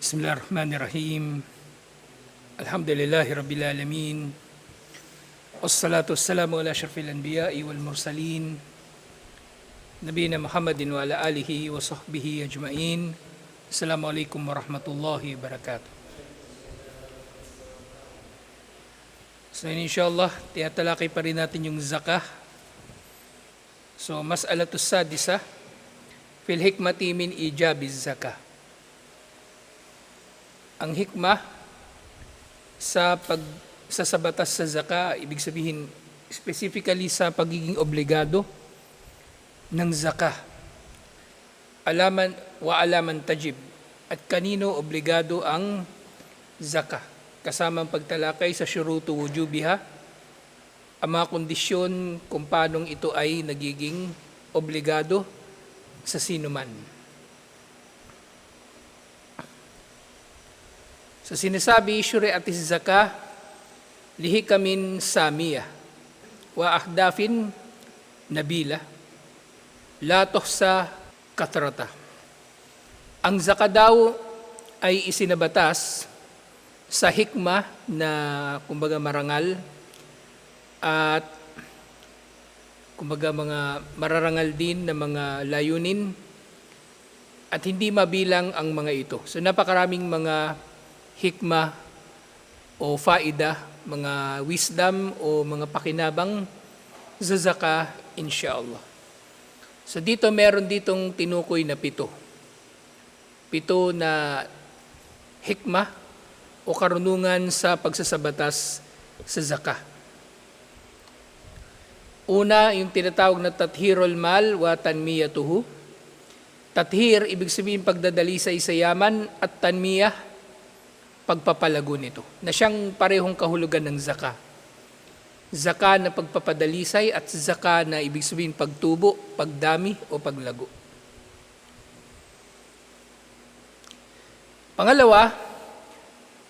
Bismillahirrahmanirrahim. Alhamdulillahi Rabbil Alamin. Wassalatu wassalamu ala syarfil anbiya'i wal mursalin. Nabina Muhammadin wa ala alihi wa sahbihi ajma'in. Assalamualaikum warahmatullahi wabarakatuh. So inshallah, tiyatalakay pa rin natin yung zakah. So mas'alatus sadisa fil hikmati min ijabiz zakah ang hikmah sa pag sa sabatas sa zaka, ibig sabihin specifically sa pagiging obligado ng zaka. Alaman wa alaman tajib. At kanino obligado ang zaka kasama ang pagtalakay sa syurutu wujubiha ang mga kondisyon kung paanong ito ay nagiging obligado sa sino So sinasabi, syuri'atis zaka, lihi kamin samiyah, wa ahdafin nabila, la sa katrata. Ang zaka daw ay isinabatas sa hikma na kumbaga marangal at kumbaga mga mararangal din na mga layunin at hindi mabilang ang mga ito. So napakaraming mga hikma o faida, mga wisdom o mga pakinabang sa zaka, inshallah. So dito meron ditong tinukoy na pito. Pito na hikma o karunungan sa pagsasabatas sa zaka. Una, yung tinatawag na tathirul mal wa tanmiyatuhu. Tathir, ibig sabihin pagdadalisay sa yaman at tanmiyah, pagpapalago nito, na siyang parehong kahulugan ng zaka. Zaka na pagpapadalisay at zaka na ibig sabihin pagtubo, pagdami o paglago. Pangalawa,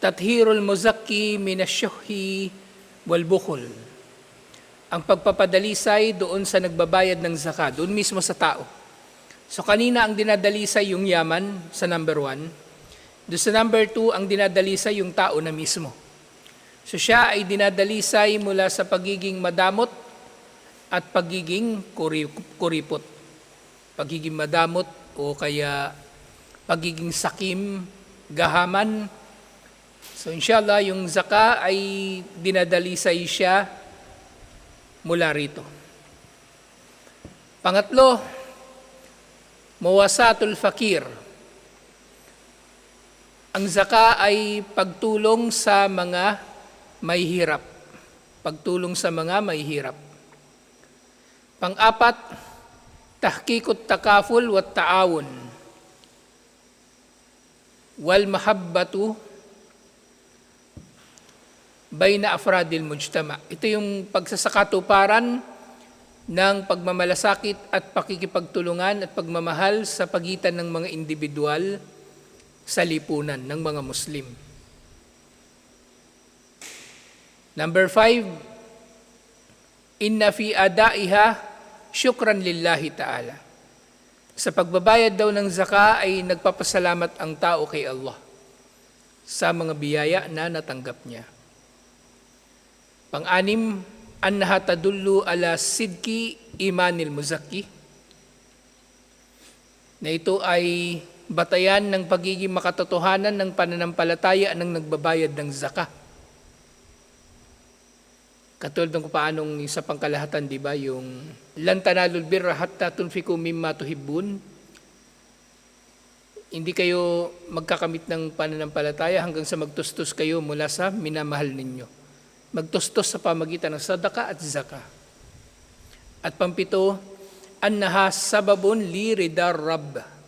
tathirul muzakki minasyuhi wal bukhul. Ang pagpapadalisay doon sa nagbabayad ng zaka, doon mismo sa tao. So kanina ang dinadalisay yung yaman sa number one, doon sa number two, ang dinadalisay yung tao na mismo. So siya ay dinadalisay mula sa pagiging madamot at pagiging kuripot. Pagiging madamot o kaya pagiging sakim, gahaman. So inshallah, yung zaka ay dinadalisay siya mula rito. Pangatlo, mawasatul fakir ang zaka ay pagtulong sa mga may hirap. Pagtulong sa mga may hirap. Pang-apat, tahkikut takaful wat taawun. Wal mahabbatu bayna afradil mujtama. Ito yung pagsasakatuparan ng pagmamalasakit at pakikipagtulungan at pagmamahal sa pagitan ng mga individual sa lipunan ng mga Muslim. Number five, inna fi adaiha syukran lillahi ta'ala. Sa pagbabayad daw ng zaka ay nagpapasalamat ang tao kay Allah sa mga biyaya na natanggap niya. Pang-anim, annaha tadullu ala sidki imanil muzakki na ito ay batayan ng pagiging makatotohanan ng pananampalataya ng nagbabayad ng zaka. Katulad ng paanong sa pangkalahatan, di ba, yung lan tanalul birra hatta tunfiku mimma tuhibbun. Hindi kayo magkakamit ng pananampalataya hanggang sa magtustos kayo mula sa minamahal ninyo. Magtustos sa pamagitan ng sadaka at zaka. At pampito, annaha sababun li ridar rabb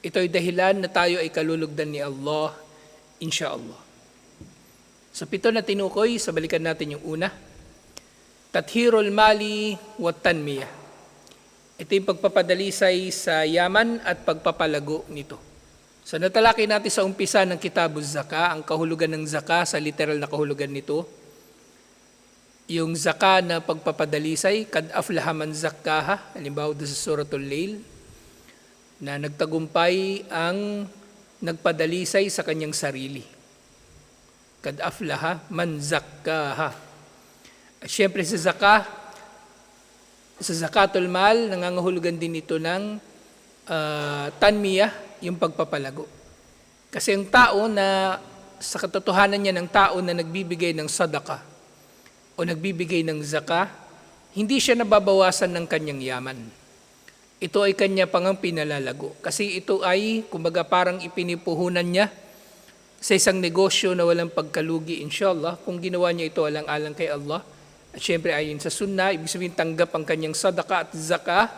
Ito'y dahilan na tayo ay kalulugdan ni Allah, insyaAllah. Sa pito na tinukoy, sa balikan natin yung una. Tathirul mali wa tanmiya. Ito yung pagpapadalisay sa yaman at pagpapalago nito. So natalaki natin sa umpisa ng Kitabuz Zaka, ang kahulugan ng Zaka sa literal na kahulugan nito. Yung Zaka na pagpapadalisay, kad aflahaman zakkaha, halimbawa sa suratul Layl, na nagtagumpay ang nagpadalisay sa kanyang sarili. Kad aflaha man zakkaha. At syempre sa zakah, sa zakatul mal, nangangahulugan din ito ng uh, tanmiyah, yung pagpapalago. Kasi ang tao na, sa katotohanan niya ng tao na nagbibigay ng sadaka o nagbibigay ng zakah, hindi siya nababawasan ng kanyang yaman. Ito ay kanya pangang pinalalago. Kasi ito ay, kumbaga parang ipinipuhunan niya sa isang negosyo na walang pagkalugi, inshallah, kung ginawa niya ito alang-alang kay Allah. At syempre ayon sa sunnah, ibig sabihin tanggap ang kanyang sadaka at zakah.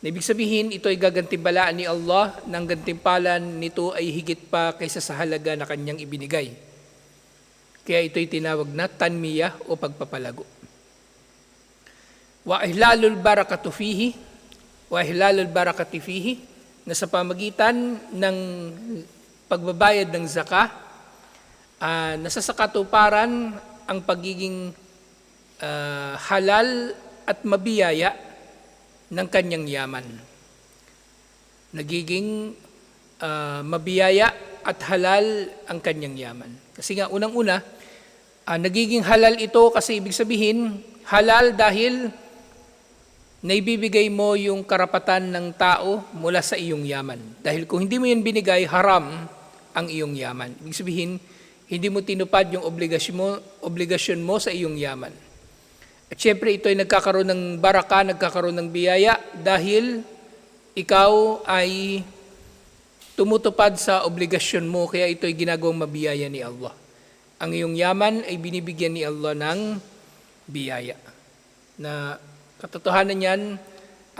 Na ibig sabihin, ito ay gagantimpalaan ni Allah, ng gantimpalan nito ay higit pa kaysa sa halaga na kanyang ibinigay. Kaya ito ay tinawag na tanmiyah o pagpapalago. Wa ihlalul barakatu fihi, wa ihlalul barakati fihi, na sa pamagitan ng pagbabayad ng zaka, uh, nasa sakatuparan ang pagiging uh, halal at mabiyaya ng kanyang yaman. Nagiging uh, mabiyaya at halal ang kanyang yaman. Kasi nga unang-una, uh, nagiging halal ito kasi ibig sabihin, halal dahil naibibigay mo yung karapatan ng tao mula sa iyong yaman. Dahil kung hindi mo yan binigay, haram ang iyong yaman. Ibig sabihin, hindi mo tinupad yung obligasyon mo, obligasyon mo sa iyong yaman. At syempre ito ay nagkakaroon ng baraka, nagkakaroon ng biyaya dahil ikaw ay tumutupad sa obligasyon mo kaya ito ay ginagawang mabiyaya ni Allah. Ang iyong yaman ay binibigyan ni Allah ng biyaya. Na katotohanan niyan,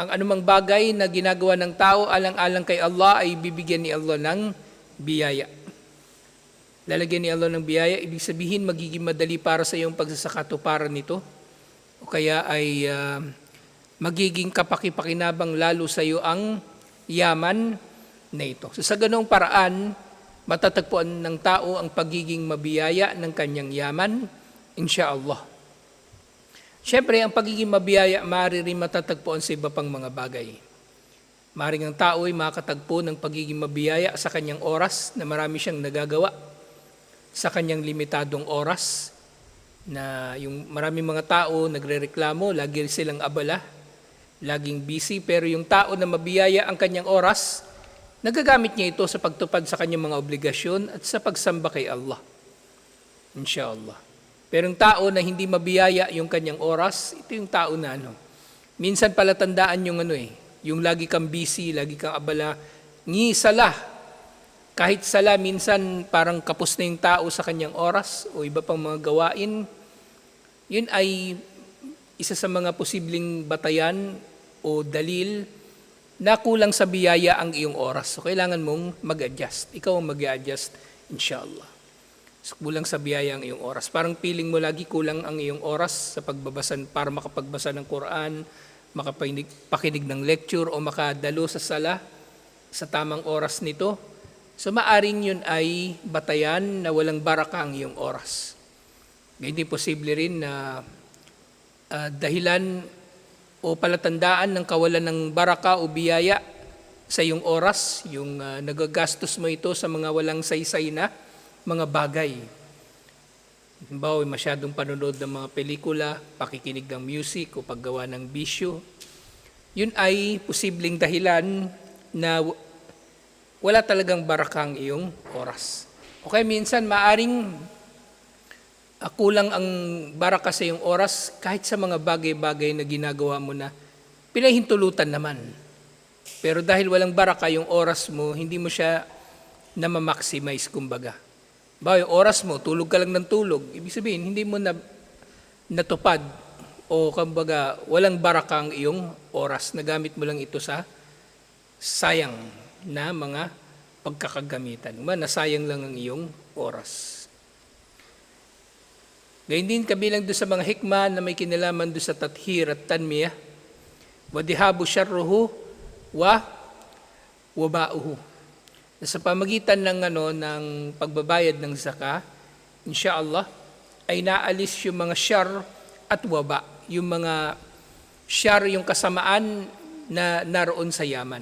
ang anumang bagay na ginagawa ng tao alang-alang kay Allah ay bibigyan ni Allah ng biyaya. Lalagyan ni Allah ng biyaya, ibig sabihin magiging madali para sa iyong pagsasakatuparan nito. O kaya ay uh, magiging kapakipakinabang lalo sa iyo ang yaman na ito. So sa ganoong paraan, matatagpuan ng tao ang pagiging mabiyaya ng kanyang yaman, insya Allah. Siyempre, ang pagiging mabiyaya, maaari rin matatagpuan sa iba pang mga bagay. Maring ang tao ay makatagpo ng pagiging mabiyaya sa kanyang oras na marami siyang nagagawa sa kanyang limitadong oras na yung maraming mga tao nagrereklamo, lagi silang abala, laging busy, pero yung tao na mabiyaya ang kanyang oras, nagagamit niya ito sa pagtupad sa kanyang mga obligasyon at sa pagsamba kay Allah. Inshallah. Pero yung tao na hindi mabiyaya yung kanyang oras, ito yung tao na ano, minsan pala tandaan yung ano eh, yung lagi kang busy, lagi kang abala, ngi sala. Kahit sala, minsan parang kapos na yung tao sa kanyang oras o iba pang mga gawain, yun ay isa sa mga posibleng batayan o dalil na kulang sa biyaya ang iyong oras. So, kailangan mong mag-adjust. Ikaw ang mag-adjust, inshallah. Kulang sa biyaya ang iyong oras. Parang feeling mo lagi kulang ang iyong oras sa pagbabasan para makapagbasa ng Quran, makapakinig pakinig ng lecture o makadalo sa sala sa tamang oras nito. So maaring yun ay batayan na walang baraka ang iyong oras. Hindi posible rin na uh, dahilan o palatandaan ng kawalan ng baraka o biyaya sa iyong oras, yung uh, nagagastos mo ito sa mga walang saysay na mga bagay. Halimbawa, masyadong panonood ng mga pelikula, pakikinig ng music o paggawa ng bisyo. Yun ay posibleng dahilan na wala talagang barakang iyong oras. Okay, minsan maaring uh, kulang ang baraka sa iyong oras kahit sa mga bagay-bagay na ginagawa mo na pinahintulutan naman. Pero dahil walang baraka yung oras mo, hindi mo siya na ma-maximize kumbaga. Ba, yung oras mo, tulog ka lang ng tulog. Ibig sabihin, hindi mo na natupad o kumbaga walang baraka ang iyong oras. Nagamit mo lang ito sa sayang na mga pagkakagamitan. Ma, nasayang lang ang iyong oras. Gayun din kabilang doon sa mga hikma na may kinalaman doon sa tathir at tanmiyah. Wadihabu syarruhu wa wabauhu sa pamagitan ng ano ng pagbabayad ng zaka, inshallah ay naalis yung mga syar at waba, yung mga syar yung kasamaan na naroon sa yaman.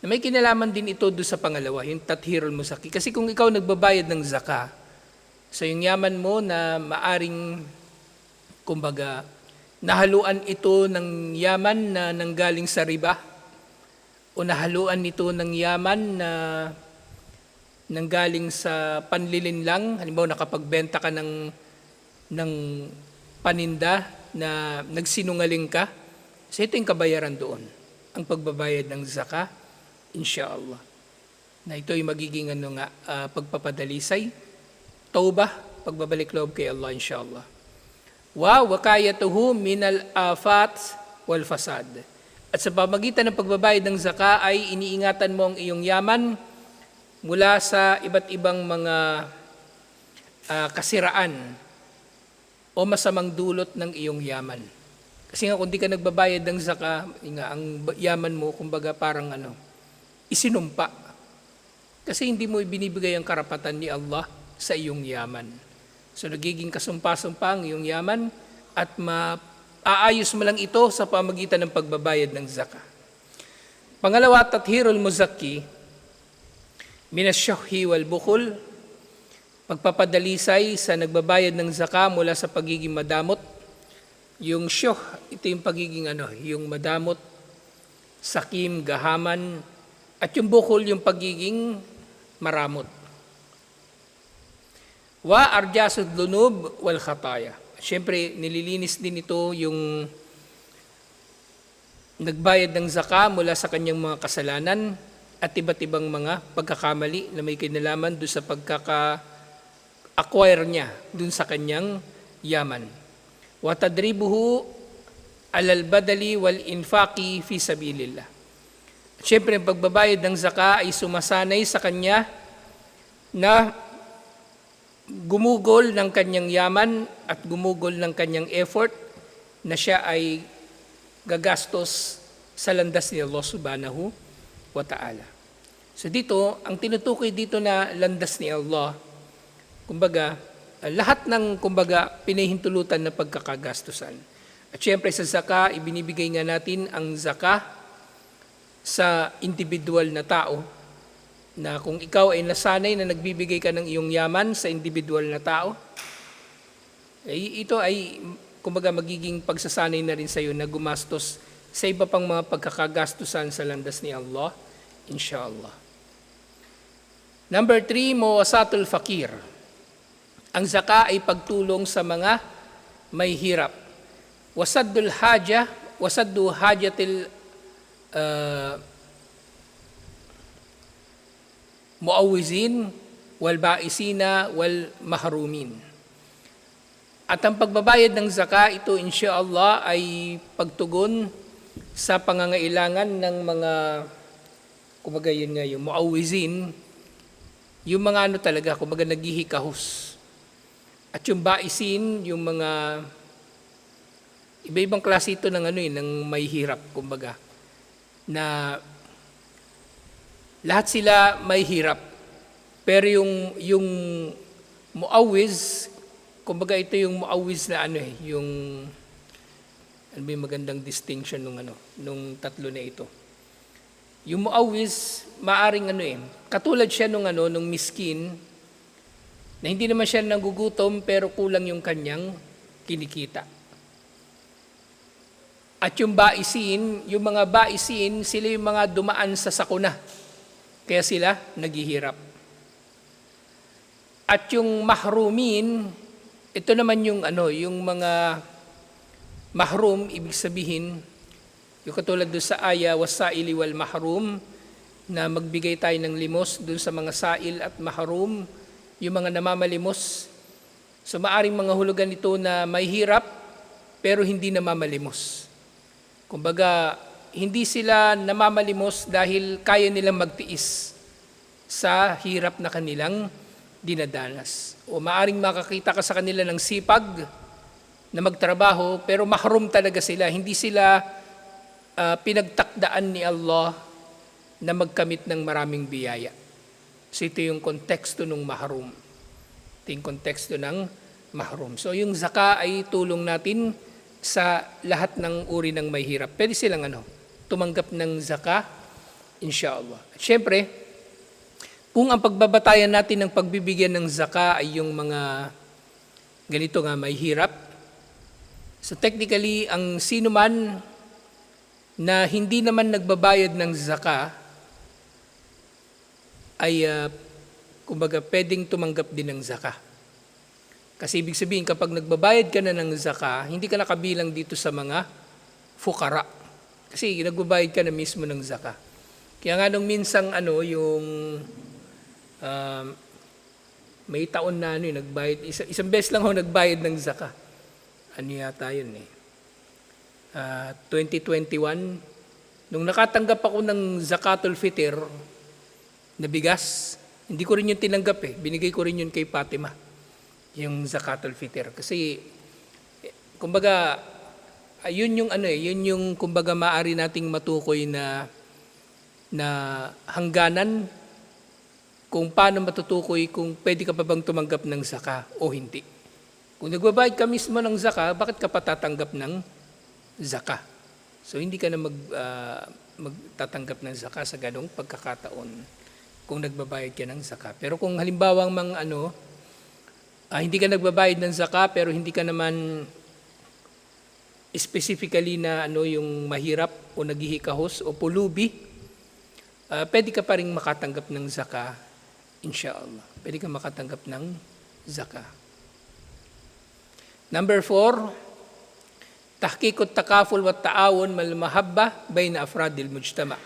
Na may kinalaman din ito doon sa pangalawa, yung tathirul musaki. Kasi kung ikaw nagbabayad ng zaka, so yung yaman mo na maaring, kumbaga, nahaluan ito ng yaman na nanggaling sa riba, o nahaluan ito ng yaman na nanggaling sa panlilin lang, halimbawa nakapagbenta ka ng, ng paninda na nagsinungaling ka, so ito yung kabayaran doon, ang pagbabayad ng zaka, inshallah. Na ito yung magiging ano nga, ah, pagpapadalisay, tauba, pagbabalik loob kay Allah inshallah. Wa wakayatuhu minal afat wal fasad. At sa pamagitan ng pagbabayad ng zaka ay iniingatan mo ang iyong yaman mula sa iba't ibang mga ah, kasiraan o masamang dulot ng iyong yaman. Kasi nga kung di ka nagbabayad ng zaka, nga, ang yaman mo, kumbaga parang ano, isinumpa. Kasi hindi mo ibinibigay ang karapatan ni Allah sa iyong yaman. So nagiging kasumpa-sumpa ang iyong yaman at maaayos mo lang ito sa pamagitan ng pagbabayad ng zaka. Pangalawa, tathirul muzakki, minasyuhi wal bukul, pagpapadalisay sa nagbabayad ng zaka mula sa pagiging madamot. Yung syuh, ito yung pagiging ano, yung madamot, sakim, gahaman, at yung bukol, yung pagiging maramot. Wa arjasud lunub wal khataya. Siyempre, nililinis din ito yung nagbayad ng zaka mula sa kanyang mga kasalanan at iba't ibang mga pagkakamali na may kinalaman doon sa pagkaka-acquire niya doon sa kanyang yaman. Wa tadribuhu alal badali wal infaqi fi sabilillah. Siyempre, pagbabayad ng zaka ay sumasanay sa kanya na gumugol ng kanyang yaman at gumugol ng kanyang effort na siya ay gagastos sa landas ni Allah subhanahu wa ta'ala. So dito, ang tinutukoy dito na landas ni Allah, kumbaga, ah, lahat ng kumbaga pinahintulutan na pagkakagastusan. At syempre sa zaka, ibinibigay nga natin ang zaka sa individual na tao na kung ikaw ay nasanay na nagbibigay ka ng iyong yaman sa individual na tao, ay ito ay kumbaga magiging pagsasanay na rin sa iyo na gumastos sa iba pang mga pagkakagastusan sa landas ni Allah, inshallah. Number three, mawasatul fakir. Ang zaka ay pagtulong sa mga may hirap. Wasaddul haja, wasaddu hajatil uh, muawizin wal baisina wal mahrumin. At ang pagbabayad ng zaka, ito inshallah ay pagtugon sa pangangailangan ng mga, kumbaga yun nga, yung muawizin, yung mga ano talaga, kumbaga naghihikahos. At yung baisin, yung mga, iba-ibang klase ito ng ano eh, ng may hirap, kumbaga, na lahat sila may hirap. Pero yung, yung muawiz, kumbaga ito yung muawiz na ano eh, yung, ano ba magandang distinction nung ano, nung tatlo na ito. Yung muawiz, maaring ano eh, katulad siya nung ano, nung miskin, na hindi naman siya nagugutom pero kulang yung kanyang kinikita. At yung baisin, yung mga baisin, sila yung mga dumaan sa sakuna. Kaya sila naghihirap. At yung mahrumin, ito naman yung ano, yung mga mahrum, ibig sabihin, yung katulad doon sa aya, wasaili wal mahrum, na magbigay tayo ng limos doon sa mga sail at mahrum, yung mga namamalimos. So maaring mga hulugan ito na may hirap, pero hindi namamalimos. Kumbaga, hindi sila namamalimos dahil kaya nilang magtiis sa hirap na kanilang dinadanas. O maaring makakita ka sa kanila ng sipag na magtrabaho, pero mahrum talaga sila. Hindi sila ah, pinagtakdaan ni Allah na magkamit ng maraming biyaya. So ito yung konteksto ng mahrum. Ito yung konteksto ng mahrum. So yung zaka ay tulong natin sa lahat ng uri ng may hirap. Pwede silang ano, tumanggap ng zaka Inshallah. At syempre, kung ang pagbabatayan natin ng pagbibigyan ng zaka ay yung mga ganito nga may hirap, so technically, ang sino man na hindi naman nagbabayad ng zaka ay ah, kumbaga pwedeng tumanggap din ng zaka. Kasi ibig sabihin, kapag nagbabayad ka na ng zaka, hindi ka nakabilang dito sa mga fukara. Kasi nagbabayad ka na mismo ng zaka. Kaya nga nung minsang ano, yung um, may taon na ano, yun, nagbayad, isa, isang beses lang ako nagbayad ng zaka. Ano yata yun eh. Ah, 2021, nung nakatanggap ako ng zakatul fitr na bigas, hindi ko rin yun tinanggap eh. Binigay ko rin yun kay Fatima, yung zakatul fitr. Kasi, eh, kumbaga, ayun yung ano eh, yun yung kumbaga maari nating matukoy na na hangganan kung paano matutukoy kung pwede ka pa bang tumanggap ng zaka o hindi. Kung nagbabayad ka mismo ng zaka, bakit ka pa tatanggap ng zaka? So hindi ka na mag, ah, magtatanggap ng zaka sa ganong pagkakataon kung nagbabayad ka ng zaka. Pero kung halimbawa mang ano, ah, hindi ka nagbabayad ng zaka pero hindi ka naman specifically na ano yung mahirap o naghihikahos o pulubi, ah, pwede ka pa rin makatanggap ng zaka, inshallah. Pwede ka makatanggap ng zaka. Number four, tahkikut takaful wa taawun mal mahabba bayna afradil mujtama.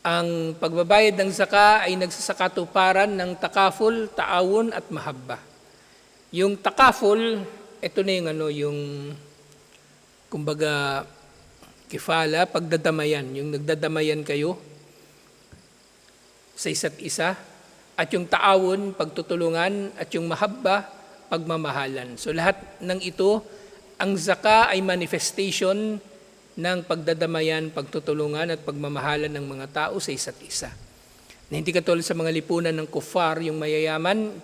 Ang pagbabayad ng zaka ay nagsasakatuparan ng takaful, taawun at mahabba. Yung takaful, ito na yung ano, yung kumbaga kifala, pagdadamayan, yung nagdadamayan kayo sa isa't isa, at yung taawon, pagtutulungan, at yung mahabba, pagmamahalan. So lahat ng ito, ang zaka ay manifestation ng pagdadamayan, pagtutulungan at pagmamahalan ng mga tao sa isa't isa. Na hindi katulad sa mga lipunan ng kufar, yung mayayaman,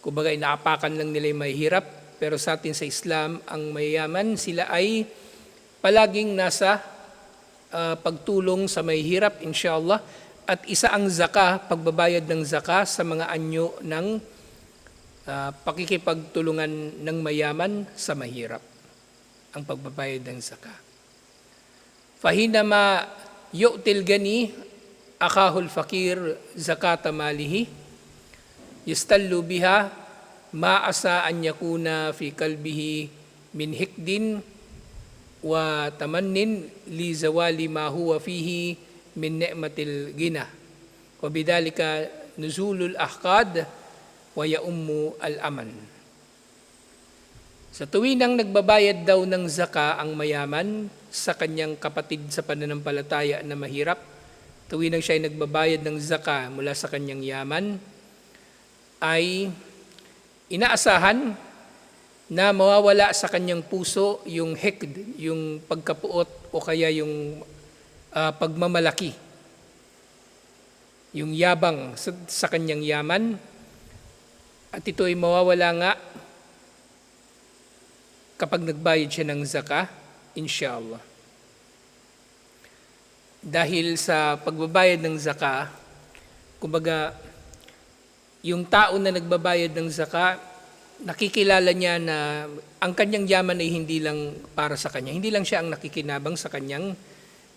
kumbaga inaapakan lang nila yung mahihirap, pero sa atin sa Islam, ang mayayaman, sila ay palaging nasa ah, pagtulong sa mahihirap, inshallah, at isa ang zaka, pagbabayad ng zaka sa mga anyo ng ah, pakikipagtulungan ng mayaman sa mahirap. Ang pagbabayad ng zaka. Fahinama yu'til gani akahul fakir zakata malihi yastallu biha ma asa an yakuna fi kalbihi min hikdin wa tamannin li zawali ma huwa fihi min ni'matil gina wa bidalika nuzulul ahqad wa yaummu al aman sa tuwinang nagbabayad daw ng zaka ang mayaman sa kanyang kapatid sa pananampalataya na mahirap, tuwinang siya ay nagbabayad ng zaka mula sa kanyang yaman, ay inaasahan na mawawala sa kanyang puso yung hekd, yung pagkapuot o kaya yung ah, pagmamalaki, yung yabang sa, sa kanyang yaman, at ito ay mawawala nga kapag nagbayad siya ng zaka, inshallah. Dahil sa pagbabayad ng zaka, kumbaga, yung tao na nagbabayad ng zaka, nakikilala niya na ang kanyang yaman ay hindi lang para sa kanya. Hindi lang siya ang nakikinabang sa kanyang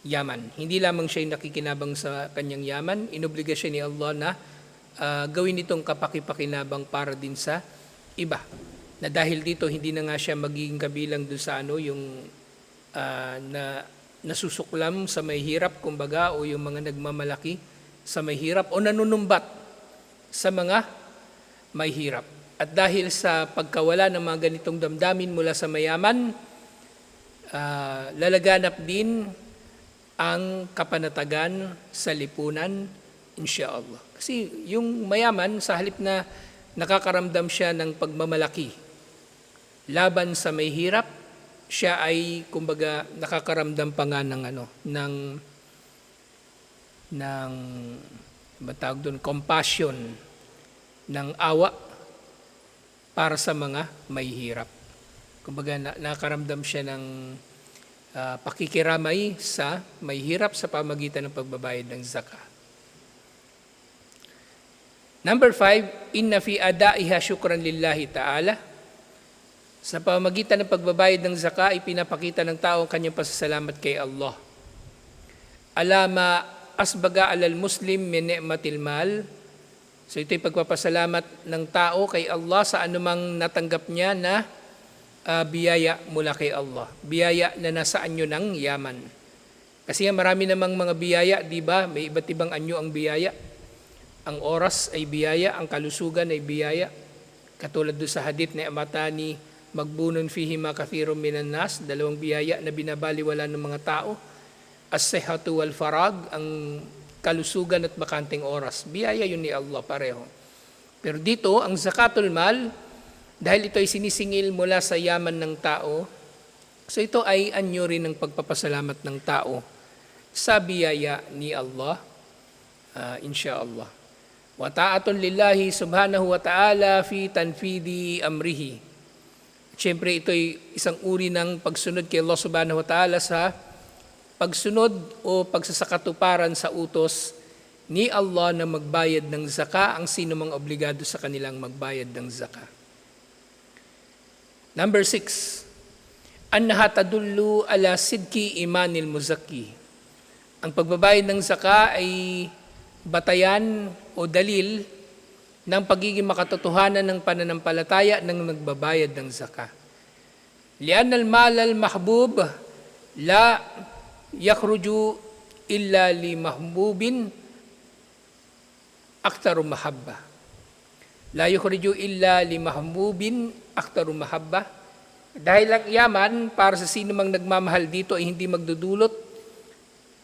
yaman. Hindi lamang siya yung nakikinabang sa kanyang yaman. Inobliga siya ni Allah na ah, gawin itong kapakipakinabang para din sa iba na dahil dito hindi na nga siya magiging kabilang doon sa ano yung ah, na nasusuklam sa may hirap kumbaga o yung mga nagmamalaki sa may hirap o nanunumbat sa mga may hirap. At dahil sa pagkawala ng mga ganitong damdamin mula sa mayaman, ah, lalaganap din ang kapanatagan sa lipunan, insyaAllah. Kasi yung mayaman, sa halip na nakakaramdam siya ng pagmamalaki, laban sa may hirap, siya ay kumbaga nakakaramdam pa nga ng ano, ng ng batawag doon, compassion, ng awa para sa mga may hirap. Kumbaga na, nakakaramdam siya ng ah, pakikiramay sa may hirap sa pamagitan ng pagbabayad ng zakah. Number five, inna fi adaiha syukran lillahi ta'ala. Sa pamagitan ng pagbabayad ng zaka, ipinapakita ng tao ang kanyang pasasalamat kay Allah. Alama asbaga alal muslim min ni'matil mal. So ito'y pagpapasalamat ng tao kay Allah sa anumang natanggap niya na ah, biyaya mula kay Allah. Biyaya na nasa anyo ng yaman. Kasi nga marami namang mga biyaya, di ba? May iba't ibang anyo ang biyaya. Ang oras ay biyaya, ang kalusugan ay biyaya. Katulad doon sa hadith ni Amatani, magbunon fihi ma kathirun minan nas, dalawang biyaya na binabaliwala ng mga tao. As-sihhatu wal farag, ang kalusugan at bakanting oras. Biyaya yun ni Allah pareho. Pero dito, ang zakatul mal, dahil ito ay sinisingil mula sa yaman ng tao, so ito ay anyo rin ng pagpapasalamat ng tao sa biyaya ni Allah, uh, insyaAllah. Wa ta'atun lillahi subhanahu wa ta'ala fi tanfidi amrihi. Siyempre, ito ay isang uri ng pagsunod kay Allah subhanahu wa ta'ala sa pagsunod o pagsasakatuparan sa utos ni Allah na magbayad ng zaka ang sino mang obligado sa kanilang magbayad ng zaka. Number six, annaha tadullu ala sidki imanil muzaki. Ang pagbabayad ng zaka ay batayan o dalil ng pagiging makatotohanan ng pananampalataya ng nagbabayad ng zaka. Lian al-mal al-mahbub la yakhruju illa li mahbubin aktaru mahabba. La yukhriju illa li mahbubin aktaru mahabba. Dahil ang yaman para sa sino mang nagmamahal dito ay hindi magdudulot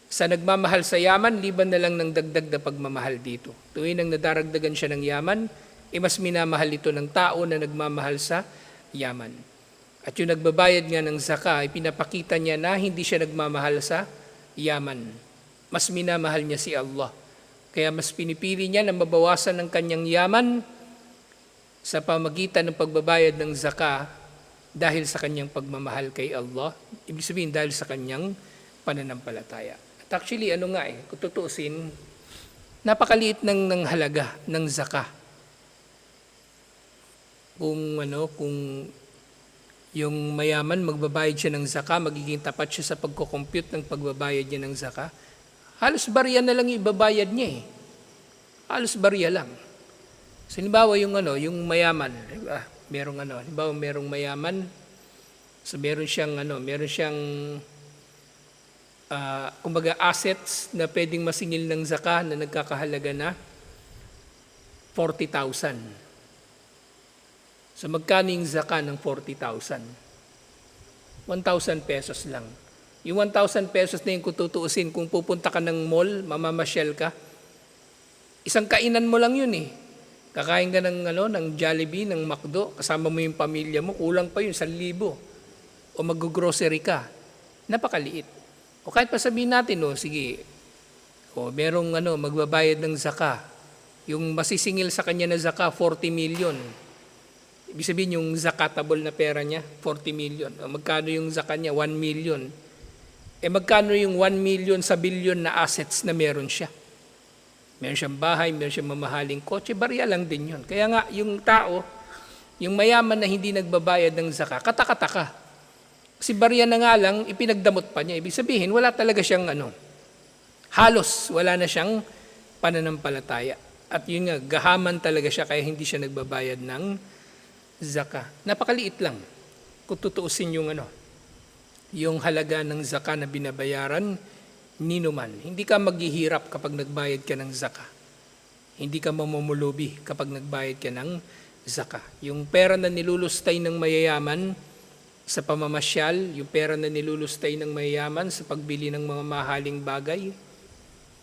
sa nagmamahal sa yaman, liban na lang ng dagdag na pagmamahal dito. Tuwing nang nadaragdagan siya ng yaman, eh mas minamahal ito ng tao na nagmamahal sa yaman. At yung nagbabayad nga ng zaka, ay pinapakita niya na hindi siya nagmamahal sa yaman. Mas minamahal niya si Allah. Kaya mas pinipili niya na mabawasan ng kanyang yaman sa pamagitan ng pagbabayad ng zaka dahil sa kanyang pagmamahal kay Allah. Ibig sabihin dahil sa kanyang pananampalataya. At actually, ano nga eh, kung tutuusin, napakaliit ng, ng halaga ng zaka. Kung ano, kung yung mayaman magbabayad siya ng zaka, magiging tapat siya sa pagko-compute ng pagbabayad niya ng zaka, halos barya na lang ibabayad niya eh. Halos barya lang. So, halimbawa yung ano, yung mayaman, ba? Merong ano, halimbawa merong mayaman, so meron siyang ano, meron siyang uh, kumbaga assets na pwedeng masingil ng zaka na nagkakahalaga na 40,000. So magkano yung zaka ng 40,000? 1,000 pesos lang. Yung 1,000 pesos na yung kung tutuusin, kung pupunta ka ng mall, mamamasyal ka, isang kainan mo lang yun eh. Kakain ka ng, ano, ng Jollibee, ng McDo, kasama mo yung pamilya mo, kulang pa yun, 1,000. O mag-grocery ka. Napakaliit. O kahit pa sabihin natin, o sige, o merong ano, magbabayad ng zaka. Yung masisingil sa kanya na zaka, 40 million. Ibig sabihin yung zakatable na pera niya, 40 million. O magkano yung zaka niya? 1 million. Eh magkano yung 1 million sa billion na assets na meron siya? Meron siyang bahay, meron siyang mamahaling kotse, barya lang din yun. Kaya nga, yung tao, yung mayaman na hindi nagbabayad ng zaka, katakataka. Si barya na nga lang, ipinagdamot pa niya. Ibig sabihin, wala talaga siyang ano, halos wala na siyang pananampalataya. At yun nga, gahaman talaga siya kaya hindi siya nagbabayad ng zaka. Napakaliit lang kung tutuusin yung ano, yung halaga ng zaka na binabayaran ninuman. Hindi ka maghihirap kapag nagbayad ka ng zaka. Hindi ka mamumulubi kapag nagbayad ka ng zaka. Yung pera na nilulustay ng mayayaman, sa pamamasyal, yung pera na nilulustay ng mayayaman sa pagbili ng mga mahaling bagay,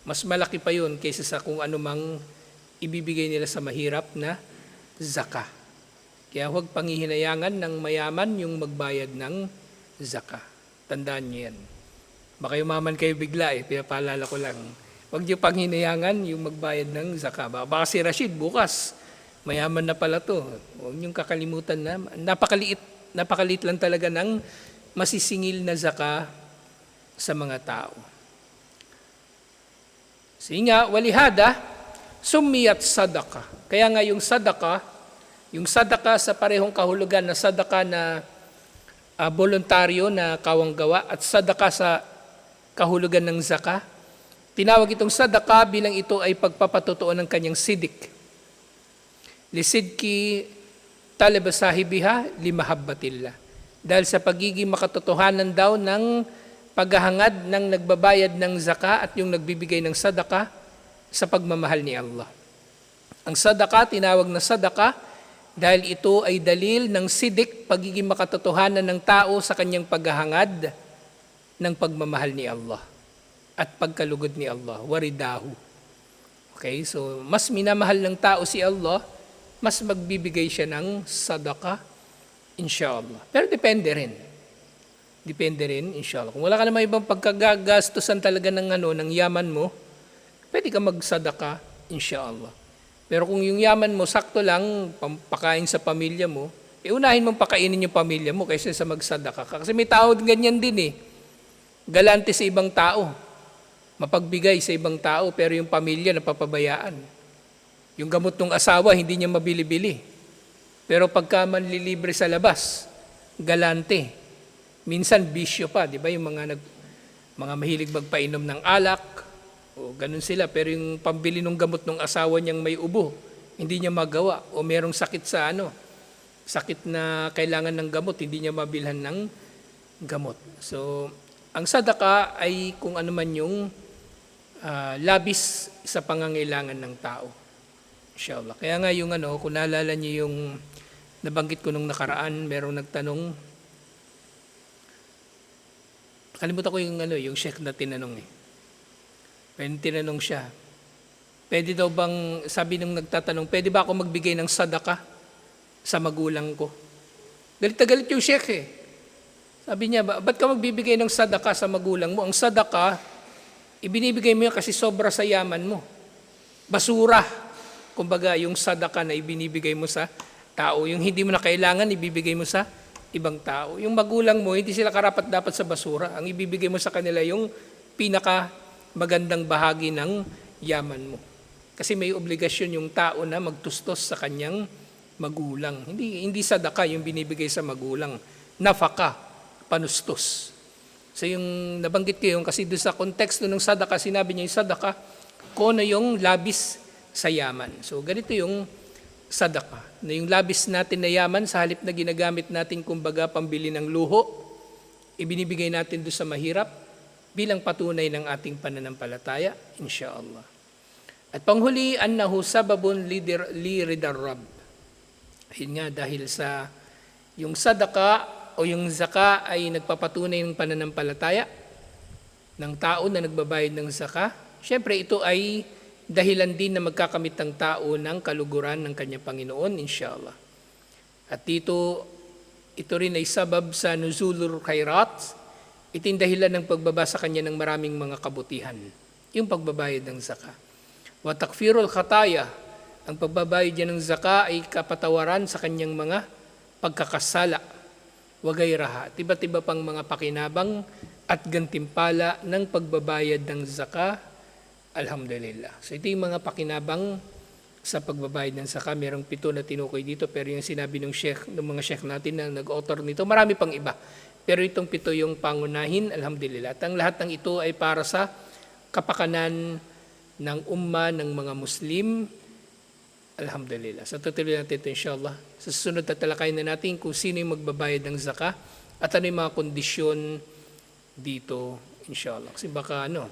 mas malaki pa yun kaysa sa kung anumang ibibigay nila sa mahirap na zaka. Kaya huwag pangihinayangan ng mayaman yung magbayad ng zaka. Tandaan niyo yan. Baka yumaman kayo bigla eh, pinapaalala ko lang. Huwag niyo panghinayangan yung magbayad ng zaka. Baka si Rashid bukas, mayaman na pala to. Huwag niyong kakalimutan na napakaliit napakalit lang talaga ng masisingil na zaka sa mga tao. Sige nga, walihada, sumiyat sadaka. Kaya nga yung sadaka, yung sadaka sa parehong kahulugan na sadaka na ah, voluntaryo na kawanggawa at sadaka sa kahulugan ng zaka, tinawag itong sadaka bilang ito ay pagpapatotoo ng kanyang sidik. Lisidki talabasahibiha limahabbatillah. Dahil sa pagiging makatotohanan daw ng paghahangad ng nagbabayad ng zaka at yung nagbibigay ng sadaka sa pagmamahal ni Allah. Ang sadaka, tinawag na sadaka, dahil ito ay dalil ng sidik, pagiging makatotohanan ng tao sa kanyang paghahangad ng pagmamahal ni Allah at pagkalugod ni Allah, waridahu. Okay, so mas minamahal ng tao si Allah, mas magbibigay siya ng sadaka, inshallah. Pero depende rin. Depende rin, inshallah. Kung wala ka naman ibang pagkagagastusan talaga ng, ano, ng yaman mo, pwede ka magsadaka, inshallah. Pero kung yung yaman mo, sakto lang, pampakain sa pamilya mo, eh unahin mong pakainin yung pamilya mo kaysa sa magsadaka ka. Kasi may tao ganyan din eh. Galante sa ibang tao. Mapagbigay sa ibang tao, pero yung pamilya napapabayaan. Yung gamot ng asawa, hindi niya mabili-bili. Pero pagka manlilibre sa labas, galante. Minsan bisyo pa, di ba? Yung mga nag, mga mahilig magpainom ng alak, o ganun sila. Pero yung pambili ng gamot ng asawa niyang may ubo, hindi niya magawa. O merong sakit sa ano, sakit na kailangan ng gamot, hindi niya mabilhan ng gamot. So, ang sadaka ay kung ano man yung ah, labis sa pangangailangan ng tao. Inshallah. Kaya nga yung ano, kung naalala niyo yung nabanggit ko nung nakaraan, merong nagtanong, kalimutan ko yung ano, yung sheikh na tinanong eh. Pero tinanong siya, pwede daw bang, sabi nung nagtatanong, pwede ba ako magbigay ng sadaka sa magulang ko? Galit na galit yung sheikh eh. Sabi niya, ba, ba't ka magbibigay ng sadaka sa magulang mo? Ang sadaka, ibinibigay mo yan kasi sobra sa yaman mo. Basura. Kumbaga, yung sadaka na ibinibigay mo sa tao. Yung hindi mo na kailangan, ibibigay mo sa ibang tao. Yung magulang mo, hindi sila karapat dapat sa basura. Ang ibibigay mo sa kanila yung pinaka magandang bahagi ng yaman mo. Kasi may obligasyon yung tao na magtustos sa kanyang magulang. Hindi hindi sadaka yung binibigay sa magulang. Nafaka, panustos. So yung nabanggit ko yung kasi doon sa konteksto ng sadaka, sinabi niya yung sadaka, ano yung labis sa yaman. So ganito yung sadaka. Na yung labis natin na yaman sa halip na ginagamit natin kumbaga pambili ng luho, ibinibigay natin doon sa mahirap bilang patunay ng ating pananampalataya, insyaAllah. At panghuli, annahu sababun li ridar Rabb. Yun nga, dahil sa yung sadaka o yung zaka ay nagpapatunay ng pananampalataya ng tao na nagbabayad ng zaka, syempre ito ay dahilan din na magkakamit ng tao ng kaluguran ng kanyang Panginoon, inshallah. At dito, ito rin ay sabab sa nuzulur khairat, itindahilan ng pagbaba sa kanya ng maraming mga kabutihan, yung pagbabayad ng zaka. Wa takfirul khataya, ang pagbabayad niya ng zaka ay kapatawaran sa kanyang mga pagkakasala, wagayraha, at iba't iba pang mga pakinabang at gantimpala ng pagbabayad ng zaka, alhamdulillah. So ito yung mga pakinabang sa pagbabayad ng zaka. Merong pito na tinukoy dito, pero yung sinabi ng sheikh, ng mga sheikh natin na nag-author nito, marami pang iba. Pero itong pito yung pangunahin, alhamdulillah. At ang lahat ng ito ay para sa kapakanan ng umma ng mga Muslim, Alhamdulillah. So tutuloy natin ito inshallah. Sa susunod tatalakayin na natin kung sino yung magbabayad ng zaka at ano yung mga kondisyon dito inshallah. Kasi baka ano,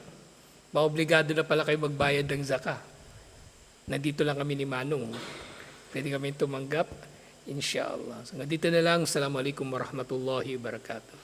maobligado na pala kayo magbayad ng zaka. Nandito lang kami ni Manong. Pwede kami tumanggap inshallah. So dito na lang. Assalamualaikum warahmatullahi wabarakatuh.